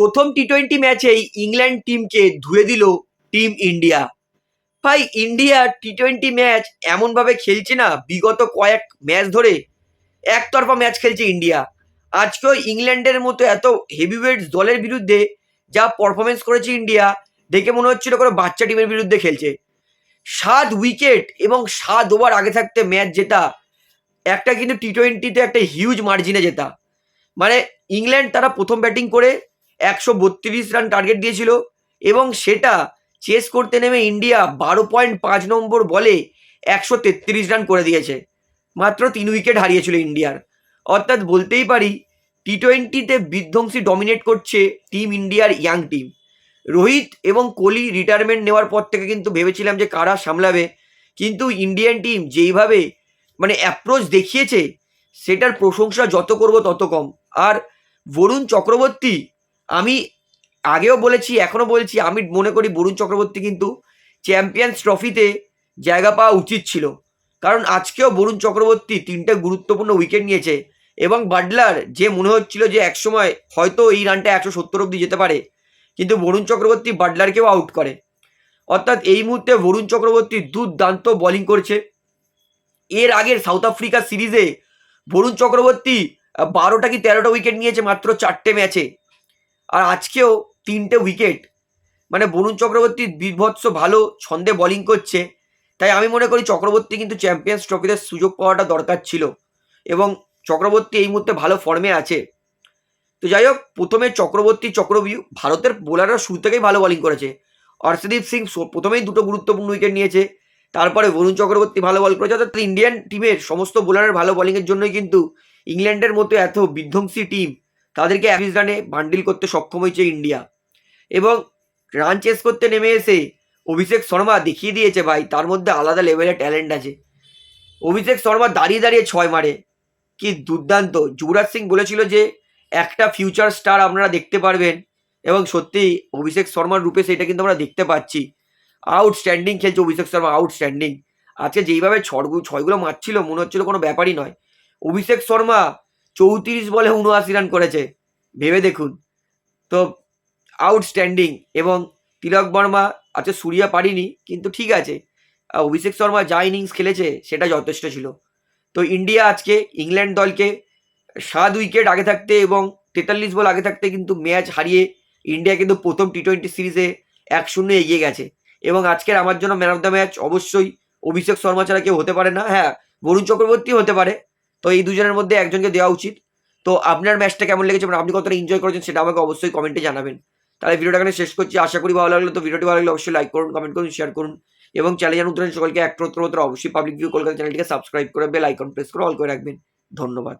প্রথম T twenty ম্যাচেই England টিমকে ধুয়ে দিল টিম ইন্ডিয়া ভাই ইন্ডিয়া টি টোয়েন্টি ম্যাচ এমনভাবে খেলছে না, বিগত কয়েক ম্যাচ ধরে একতরফা ম্যাচ খেলছে ইন্ডিয়া আজকেও ইংল্যান্ডের মতো এত হেভিওয়েটস দলের বিরুদ্ধে যা পারফরমেন্স করেছে ইন্ডিয়া দেখে মনে হচ্ছিল কোনো বাচ্চা টিমের বিরুদ্ধে খেলছে। সাত উইকেট এবং সাত ওভার আগে থাকতে ম্যাচ জেতা, একটা কিন্তু টি টোয়েন্টিতে একটা হিউজ মার্জিনে জেতা। মানে ইংল্যান্ড তারা প্রথম ব্যাটিং করে একশো বত্রিশ রান টার্গেট দিয়েছিল এবং সেটা চেস করতে নেমে ইন্ডিয়া বারো পয়েন্ট পাঁচ নম্বর বলে একশো তেত্রিশ রান করে দিয়েছে। মাত্র তিন উইকেট হারিয়েছিল ইন্ডিয়ার অর্থাৎ বলতেই পারি টি টোয়েন্টিতে বিধ্বংসী ডমিনেট করছে টিম ইন্ডিয়ার ইয়াং টিম রোহিত এবং কোহলি রিটায়ারমেন্ট নেওয়ার পর থেকে কিন্তু ভেবেছিলাম যে কারা সামলাবে, কিন্তু ইন্ডিয়ান টিম যেইভাবে মানে অ্যাপ্রোচ দেখিয়েছে, সেটার প্রশংসা যত করব তত কম। আর বরুণ চক্রবর্তী আমি আগেও বলেছি, এখনও বলছি, আমি মনে করি বরুণ চক্রবর্তী কিন্তু চ্যাম্পিয়ন্স ট্রফিতে জায়গা পাওয়া উচিত ছিল। কারণ আজকেও বরুণ চক্রবর্তী তিনটে গুরুত্বপূর্ণ উইকেট নিয়েছে এবং বাটলার যে মনে হচ্ছিল যে একসময় হয়তো এই রানটা একশো সত্তর অব্দি যেতে পারে, কিন্তু বরুণ চক্রবর্তী বাটলারকেও আউট করে। অর্থাৎ এই মুহূর্তে বরুণ চক্রবর্তী দুর্দান্ত বোলিং করছে। এর আগের সাউথ আফ্রিকা সিরিজে বরুণ চক্রবর্তী বারোটা কি তেরোটা উইকেট নিয়েছে মাত্র চারটে ম্যাচে আর আজকেও তিনটে উইকেট মানে বরুণ চক্রবর্তী বিভৎস ভালো ছন্দে বোলিং করছে। তাই আমি মনে করি চক্রবর্তী কিন্তু চ্যাম্পিয়ন্স ট্রফিতে সুযোগ পাওয়াটা দরকার ছিল। এবং চক্রবর্তী এই মুহূর্তে ভালো ফর্মে আছে। তো যাই হোক, প্রথমে চক্রবর্তী চক্রবিউ ভারতের বোলাররা শুরু থেকেই ভালো বলিং করেছে। অর্শদীপ সিং সো- প্রথমেই দুটো গুরুত্বপূর্ণ উইকেট নিয়েছে। তারপরে বরুণ চক্রবর্তী ভালো বল করেছে। অর্থাৎ ইন্ডিয়ান টিমের সমস্ত বোলারের ভালো বোলিংয়ের জন্যই কিন্তু ইংল্যান্ডের মতো এত বিধ্বংসী টিম তাদেরকে অ্যাভিস রানে বান্ডিল করতে সক্ষম হয়েছে ইন্ডিয়া। এবং রান চেস করতে নেমে এসে অভিষেক শর্মা দেখিয়ে দিয়েছে ভাই, তার মধ্যে আলাদা লেভেলের ট্যালেন্ট আছে। অভিষেক শর্মা দাঁড়িয়ে দাঁড়িয়ে ছয় মারে। কি দুর্দান্ত। যুবরাজ সিং বলেছিল যে, একটা ফিউচার স্টার আপনারা দেখতে পারবেন। এবং সত্যি অভিষেক শর্মার রূপে সেটা কিন্তু আমরা দেখতে পাচ্ছি। আউটস্ট্যান্ডিং খেলছে অভিষেক শর্মা আউটস্ট্যান্ডিং আজকে যেইভাবে ছড়গুলো ছয়গুলো মারছিল, মনে হচ্ছিল কোনো ব্যাপারই নয়। অভিষেক শর্মা চৌত্রিশ বলে উনআশি রান করেছে। ভেবে দেখুন। তো আউটস্ট্যান্ডিং এবং তিলক বর্মা আচ্ছা সুরিয়া পারিনি, কিন্তু ঠিক আছে। অভিষেক শর্মা যা ইনিংস খেলেছে সেটা যথেষ্ট ছিল। তো ইন্ডিয়া আজকে ইংল্যান্ড দলকে সাত উইকেট আগে থাকতে এবং তেতাল্লিশ বল আগে থাকতে কিন্তু ম্যাচ হারিয়ে ইন্ডিয়া কিন্তু প্রথম টি টোয়েন্টি সিরিজে এক শূন্য এগিয়ে গেছে। এবং আজকের আমার জন্য ম্যান অফ দ্য ম্যাচ অবশ্যই অভিষেক শর্মা ছাড়া কেউ হতে পারে না। হ্যাঁ বরুণ চক্রবর্তী হতে পারে। তো এই দুজনের মধ্যে একজনকে দেওয়া উচিত। তো আপনার ম্যাচটা কেমন লেগেছে মানে আপনি কতটা এনজয় করেছেন সেটা আমাকে অবশ্যই কমেন্টে জানাবেন। তাহলে ভিডিওটা এখানে শেষ করছি। আশা করি ভালো লাগল। তো ভিডিওটি ভালো লাগলে অবশ্যই লাইক করুন কমেন্ট করুন শেয়ার করুন। এবং চ্যানেল নতুন সকলকে এক অবশ্যই পাবলিক ভিউ কলকাতা চ্যানেলটিকে সাবস্ক্রাইব করে বেল আইকন প্রেস করে অল করে রাখবেন। ধন্যবাদ।